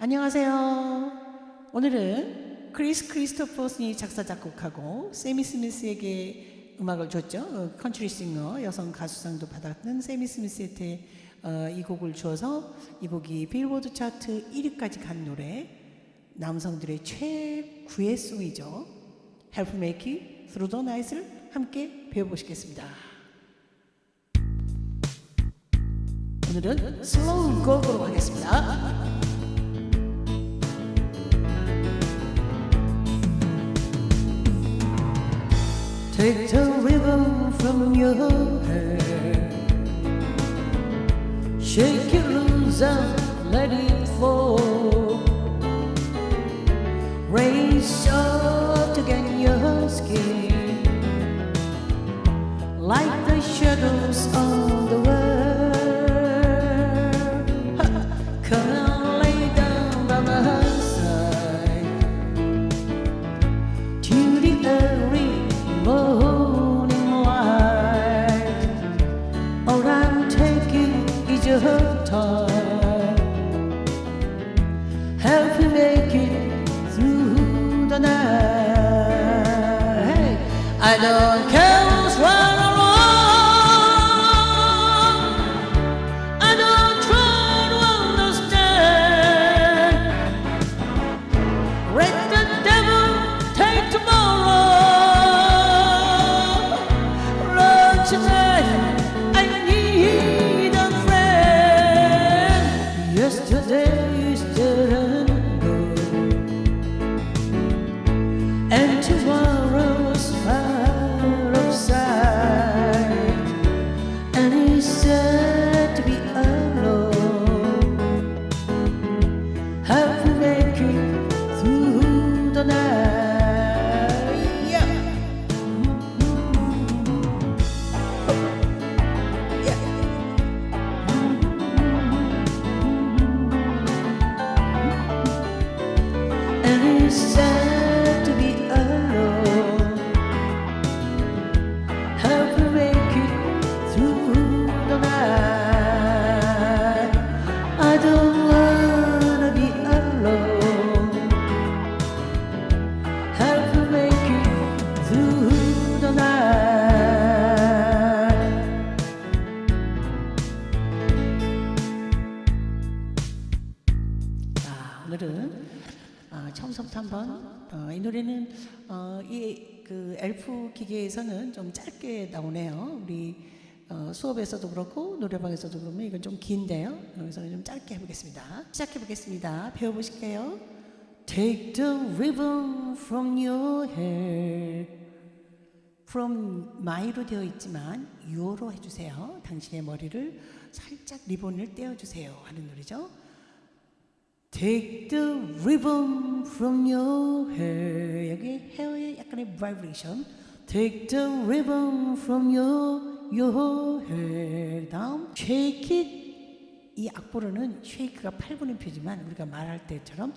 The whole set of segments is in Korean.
안녕하세요. 오늘은 크리스 크리스토퍼슨이 작사 작곡하고 세미 스미스에게 음악을 줬죠. 어, 컨트리 싱어 여성 가수상도 받았던 세미 스미스한테 어, 이 곡을 주어서 이 곡이 빌보드 차트 1위까지 간 노래 남성들의 최구의 송이죠. Help Make It Through the Night을 함께 배워보시겠습니다. 오늘은 슬로우 곡으로 하겠습니다. Take the ribbon from your hair Shake it loose and let it fall. Raise up get your skin. Like the shadows on I don't care 아, 처음부터 한번 어, 이 노래는 어, 이그 엘프 기계에서는 좀 짧게 나오네요. 우리 어, 수업에서도 그렇고 노래방에서도 그러면 이건 좀 긴데요. 그래서 좀 짧게 해보겠습니다. 시작해 보겠습니다. 배워보실게요. Take the ribbon from your hair. from my로 되어 있지만 your로 해주세요. 당신의 머리를 살짝 리본을 떼어주세요. 하는 노래죠. Take the ribbon from your hair. 여기 헤어에 약간의 vibration. Take the ribbon from your your hair. 다음 shake it. 이 악보로는 shake가 8분의 표지만 우리가 말할 때처럼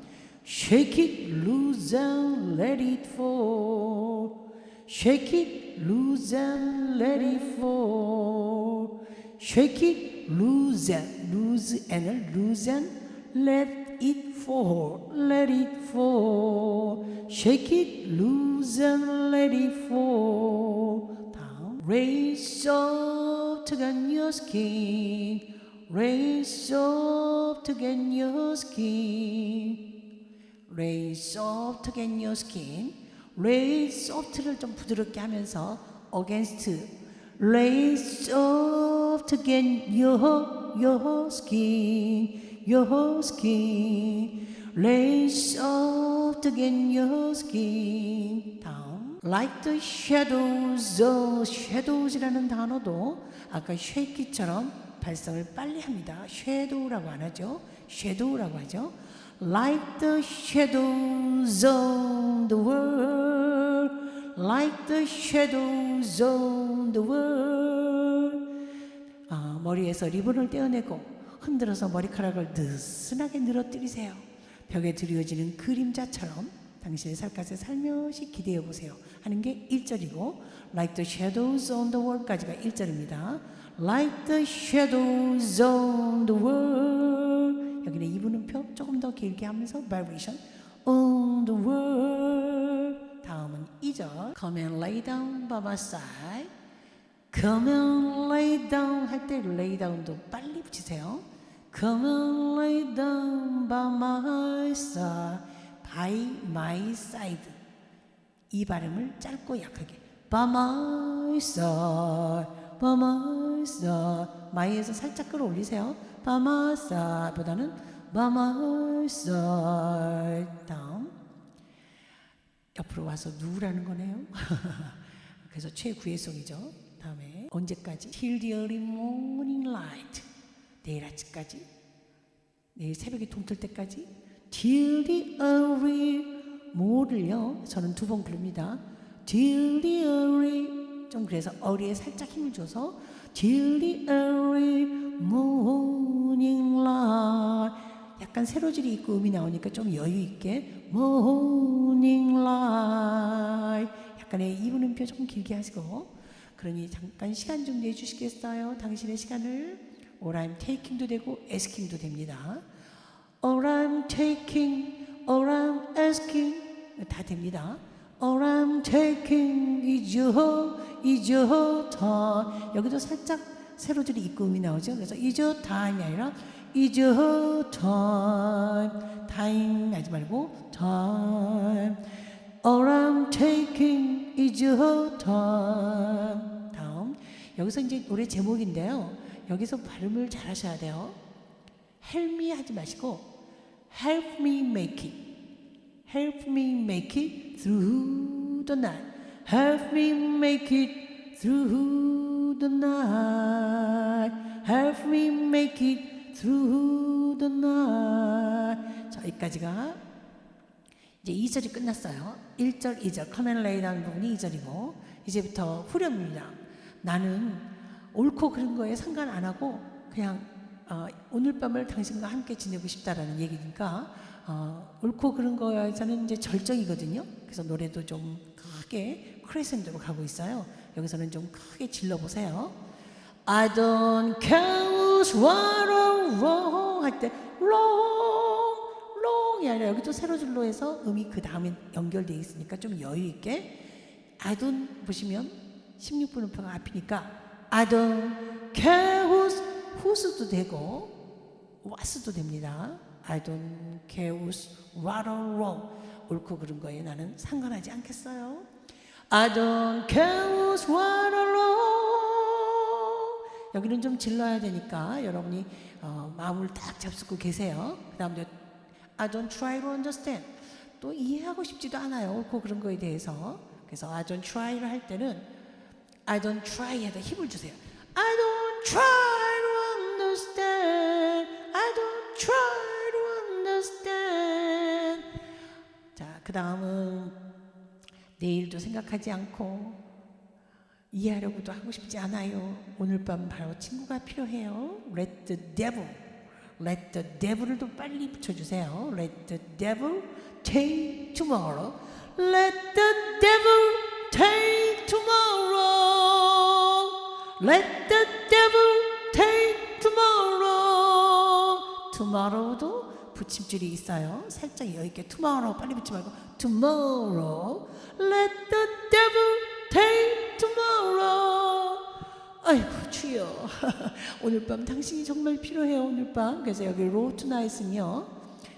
shake it loose and let it fall. Shake it loose and let it fall. Shake it loose and loose and loose and let it fall. Let it fall. Shake it loose and let it fall. 다음. Raise up to get your skin. Raise up to get your skin. Raise up to get your skin. Raise up를 좀 부드럽게 하면서 against. Raise up to get your your skin. Your skin. Raise up get your skin. 다음. Like the shadows, the shadows이라는 단어도 아까 shake처럼 발성을 빨리 합니다. shadow라고 안 하죠. shadow라고 하죠. Like the shadows on the world, like the shadows on the world. 아, 머리에서 리본을 떼어내고 흔들어서 머리카락을 느슨하게 늘어뜨리세요. 벽에 드리워지는 그림자처럼 당신의 살갗에 살며시 기대어 보세요. 하는 게 1절이고 like the shadows on the wall까지가 1절입니다. like the shadows on the wall 여기는 이분음표 조금 더 길게 하면서 vibration on the world 다음은 2절 come and lay down by my side come and lay down 할 때 lay down도 빨리 붙이세요 come and lay down by my side by my side 이 발음을 짧고 약하게 by my side by my side my에서 살짝 끌어올리세요 by my side 보다는 by my side 다음 옆으로 와서 누우라는 거네요 그래서 최구애송이죠 다음에 언제까지 till the early morning light 내일 아침까지 내일 새벽이 동틀 때까지 the early 모를요. 저는 두 번 부릅니다. The early 좀 그래서 어리에 살짝 힘을 줘서 the early morning light. 약간 세로질이 있고 음이 나오니까 좀 여유 있게 morning light. 약간의 이분음표 좀 길게 하시고. 그러니 잠깐 시간 좀 내주시겠어요? 당신의 시간을 or I'm taking도 되고 asking도 됩니다 or I'm taking or I'm asking 다 됩니다 or I'm taking is your is your time 여기도 살짝 세로줄이 음이 나오죠 그래서 is your time이 아니라 is your time time 하지 말고 time or I'm taking is your time 다음 여기서 이제 노래 제목인데요 여기서 발음을 잘 하셔야 돼요 help me 하지 마시고 help me make it help me make it through the night help me make it through the night help me make it through the night 자 여기까지가 이제 2절이 끝났어요 1절 2절 커맨 레이라는 부분이 2절이고 이제부터 후렴입니다 나는 옳고 그른 거에 상관 안 하고 그냥 어, 오늘 밤을 당신과 함께 지내고 싶다라는 얘기니까 어, 옳고 그른 거에서는 이제 절정이거든요. 그래서 노래도 좀 크게 크레센도로 가고 있어요. 여기서는 좀 크게 질러 보세요. I don't care what or wrong 할 때 wrong wrong이 아니라 여기도 세로 줄로 해서 음이 그 다음에 연결되어 있으니까 좀 여유 있게 I don't 보시면 16분음표가 앞이니까 Care who's who's도 되고 what's도 됩니다. Right or wrong. 옳고 그른 거에 나는 상관하지 않겠어요. Right or wrong. 여기는 좀 질러야 되니까 여러분이 어, 마음을 딱 잡수고 계세요. 그 다음에 I don't try to understand. 또 이해하고 싶지도 않아요. 옳고 그른 거에 대해서. 그래서 I don't try를 할 때는 I don't try에다 힘을 주세요. I don't try to understand. I don't try to understand. 자, 그 다음은 내일도 생각하지 않고 이해하려고도 하고 싶지 않아요. 오늘 밤 바로 친구가 필요해요. Let the devil, let the devil을 또 빨리 붙여주세요. Let the devil take tomorrow. Let the devil take tomorrow. Let the devil take tomorrow. tomorrow도 붙임줄이 있어요. 살짝 여유 있게 tomorrow 빨리 붙지 말고 tomorrow. Let the devil take tomorrow. 아이고 주여 오늘 밤 당신이 정말 필요해요 오늘 밤 그래서 여기 road tonight은요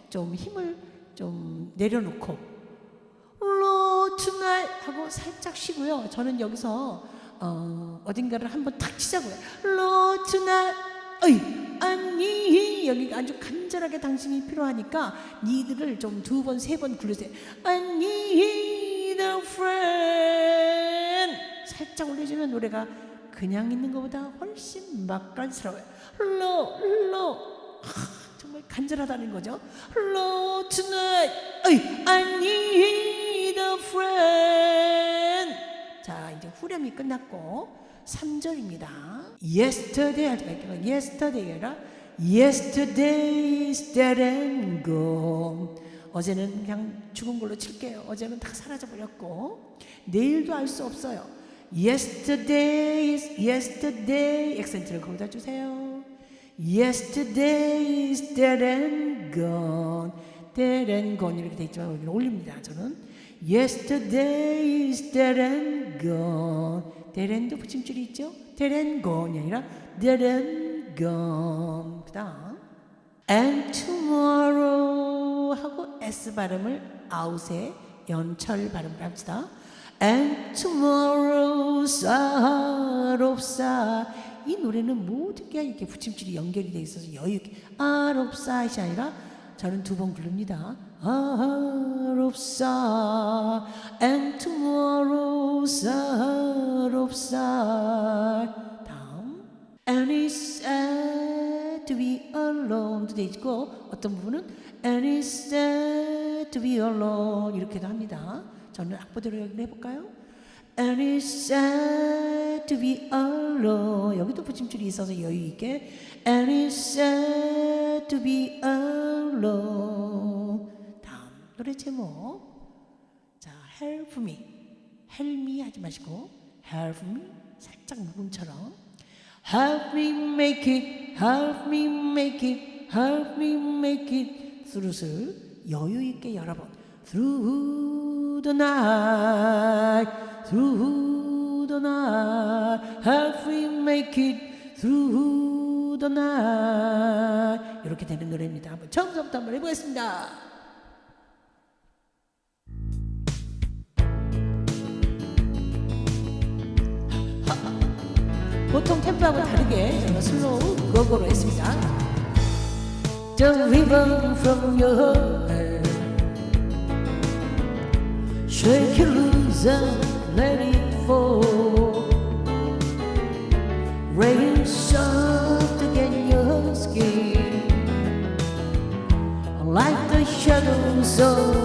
좀 힘을 좀 내려놓고 road tonight 하고 살짝 쉬고요 저는 여기서 어, 어딘가를 한번 탁 치자고요 tonight 어이 아니 여기 아주 간절하게 당신이 필요하니까 니들을 좀 두 번 세번 I need a friend. 살짝 올려주면 노래가 그냥 있는 것보다 훨씬 맛깔스러워요 로, 로. 하, 정말 간절하다는 거죠 로 tonight I need a friend 후렴이 끝났고 3절입니다. Yesterday 하지 말고 Yesterday가 아니라 Yesterday's dead and gone. 어제는 그냥 죽은 걸로 칠게요. 어제는 다 사라져 버렸고 내일도 알 수 없어요. Yesterday's yesterday 액센트를 거기다 주세요. Yesterday is dead and gone. Dead and gone 이렇게 돼 있지만 여기는 올립니다. 저는 Yesterday is dead and gone. dead and 붙임줄이 있죠? dead and gone이 아니라 dead and gone. 그다음 and tomorrow 하고 s 발음을 아웃에 연철 발음을 합시다. And tomorrow 사롭사 이 노래는 모든 게 이렇게 붙임줄이 연결이 돼 있어서 여유 있게 아롭사이 아니라 저는 두 번 부릅니다. 아롭사 and tomorrow 사롭사 다음 And it's sad to be alone도 돼 있고 어떤 부분은 And it's sad to be alone 이렇게도 합니다. 저는 악보대로 해볼까요? And it's sad to be alone 여기도 붙임줄이 있어서 여유 있게 And it's sad to be alone 다음 노래 제목 자 help me help me 하지 마시고 help me 살짝 무음처럼 Help me make it, help me make it, help me make it. 스루슬 여유 있게 여러 번. Through the night, through the night, help me make it through the night. 이렇게 되는 노래입니다. 한번 처음부터 한번 해보겠습니다. 보통 템포하고 다르게 저는 슬로우 고고로 했습니다. The river from your head Shake it loose let it fall. Rain soft against your skin. Like the shadows of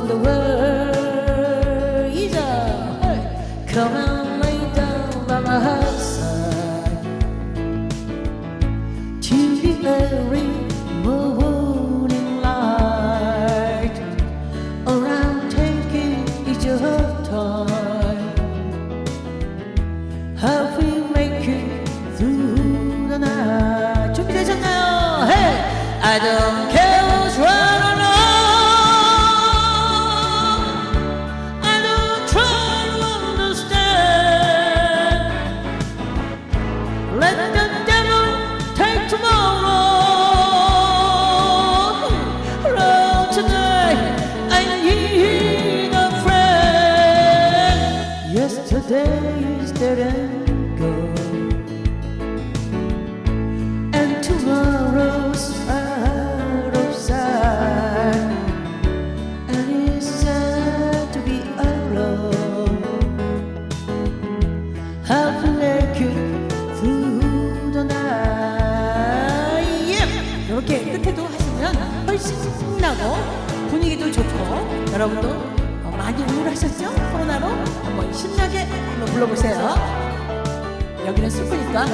여러분도 어, 많이 우울하셨죠? 코로나로 한번 신나게 한번 불러보세요. 여기는 슬프니까